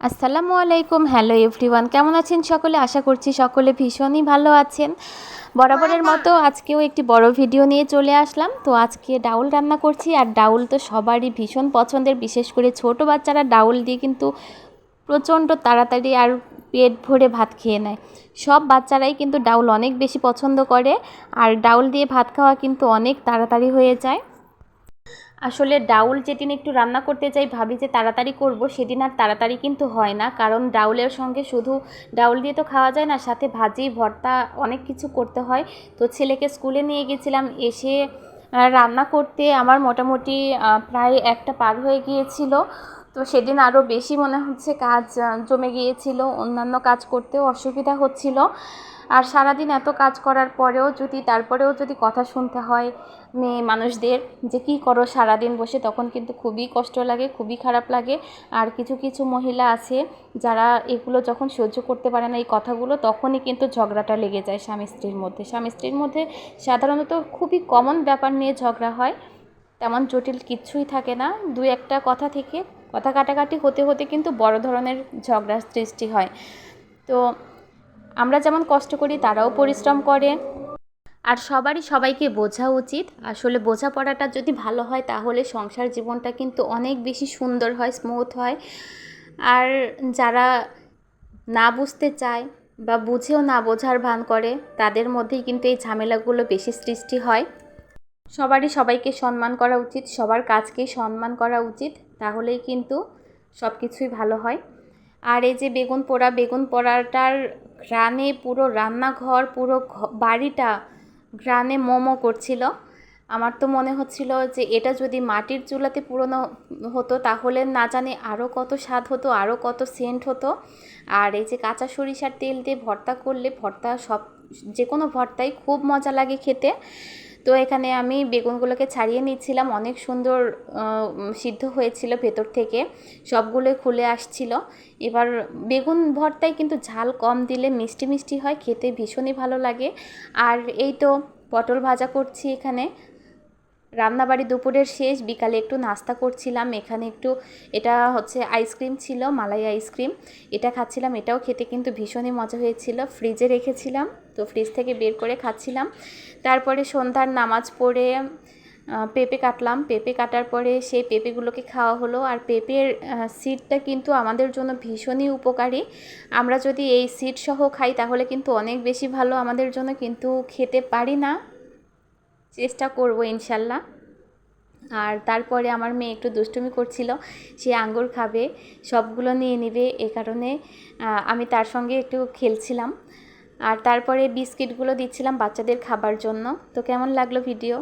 আসসালামু আলাইকুম। Hello everyone কেমন আছেন সকলে? আশা করছি সকলে ভীষণই ভালো আছেন। বরাবরের মতো আজকেও একটি বড় ভিডিও নিয়ে চলে আসলাম। তো আজকে ডাউল রান্না করছি আর ডাউল তো সবারই ভীষণ পছন্দের। বিশেষ করে ছোট বাচ্চারা ডাউল দিয়ে কিন্তু প্রচণ্ড তাড়াতাড়ি আর পেট ভরে ভাত খেয়ে নেয়। সব বাচ্চারাই কিন্তু ডাউল অনেক বেশি পছন্দ করে। আর ডাউল দিয়ে ভাত খাওয়া কিন্তু অনেক তাড়াতাড়ি হয়ে যায়। আসলে ডাউল যেদিন একটু রান্না করতে যাই ভাবি যে তাড়াতাড়ি করব, সেদিন আর তাড়াতাড়ি কিন্তু হয় না। কারণ ডাউলের সঙ্গে শুধু ডাউল দিয়ে তো খাওয়া যায় না, সাথে ভাজি, ভর্তা অনেক কিছু করতে হয়। তো ছেলেকে স্কুলে নিয়ে গেছিলাম, এসে রান্না করতে আমার মোটামুটি প্রায় একটা পার হয়ে গিয়েছিল। তো সেদিন আরও বেশি মনে হচ্ছে কাজ জমে গিয়েছিল, অন্যান্য কাজ করতেও অসুবিধা হচ্ছিল। আর সারাদিন এত কাজ করার পরেও যদি, তারপরেও যদি কথা শুনতে হয় মেয়ে মানুষদের যে কী করো সারাদিন বসে, তখন কিন্তু খুবই কষ্ট লাগে, খুবই খারাপ লাগে। আর কিছু কিছু মহিলা আছে যারা এগুলো যখন সহ্য করতে পারে না এই কথাগুলো, তখনই কিন্তু ঝগড়াটা লেগে যায় স্বামী স্ত্রীর মধ্যে। স্বামী স্ত্রীর মধ্যে সাধারণত খুবই কমন ব্যাপার নিয়ে ঝগড়া হয়, তেমন জটিল কিচ্ছুই থাকে না। দু একটা কথা থেকে কথা কাটাকাটি হতে হতে কিন্তু বড় ধরনের ঝগড়ার সৃষ্টি হয়। তো আমরা যেমন কষ্ট করি, তারাও পরিশ্রম করে। আর সবারই সবাইকে বোঝা উচিত। আসলে বোঝাপড়াটা যদি ভালো হয়, তাহলে সংসার জীবনটা কিন্তু অনেক বেশি সুন্দর হয় স্মুথ হয়। আর যারা না বুঝতে চায় বা বুঝেও না বোঝার ভান করে, তাদের মধ্যেই কিন্তু এই ঝামেলাগুলো বেশি সৃষ্টি হয়। সবারই সবাইকে সম্মান করা উচিত, সবার কাজকেই সম্মান করা উচিত। তাহলেই কিন্তু সব কিছুই ভালো হয়। আর এই যে বেগুন পোড়া, বেগুন পোড়াটার ঘ্রাণে পুরো রান্নাঘর, পুরো বাড়িটা ঘ্রাণে মোমো করছিল। আমার তো মনে হচ্ছিল যে এটা যদি মাটির চুলাতে পুরনো হতো, তাহলে না জানি আরও কত স্বাদ হতো আরও কত সেন্ট হতো। আর এই যে কাঁচা সরিষার তেল দিয়ে ভর্তা করলে ভর্তা সব, যে কোনো ভর্তাই খুব মজা লাগে খেতে। তো এখানে আমি বেগুনগুলোকে ছাড়িয়ে নিচ্ছিলাম। অনেক সুন্দর সিদ্ধ হয়েছিল ভেতর থেকে। সবগুলোই খুলে আসছিল। এবার বেগুন ভর্তায় কিন্তু ঝাল কম দিলে মিষ্টি মিষ্টি হয়, খেতে ভীষণই ভালো লাগে। আর এই তো পটল ভাজা করছি এখানে। রান্নাবাড়ি দুপুরের শেষ, বিকালে একটু নাস্তা করছিলাম, এখানে একটু এটা হচ্ছে আইসক্রিম ছিল, মালাই আইসক্রিম। এটা খাচ্ছিলাম, এটাও খেতে কিন্তু ভীষণই মজা হয়েছিল। ফ্রিজে রেখেছিলাম, তো ফ্রিজ থেকে বের করে খাচ্ছিলাম। তারপরে সন্ধ্যার নামাজ পড়ে পেঁপে কাটলাম। পেঁপে কাটার পরে সেই পেঁপেগুলোকে খাওয়া হলো। আর পেঁপের সিডটা কিন্তু আমাদের জন্য ভীষণই উপকারী। আমরা যদি এই সিড সহ খাই, তাহলে কিন্তু অনেক বেশি ভালো আমাদের জন্য, কিন্তু খেতে পারি না। চেষ্টা করব ইনশাল্লাহ। আর তারপরে আমার মেয়ে একটু দুষ্টুমি করছিল, সে আঙ্গুর খাবে, সবগুলো নিয়ে নেবে এ কারণে আমি তার সঙ্গে একটু খেলছিলাম। আর তারপরে বিস্কিটগুলো দিচ্ছিলাম বাচ্চাদের খাবার জন্য। তো কেমন লাগল ভিডিও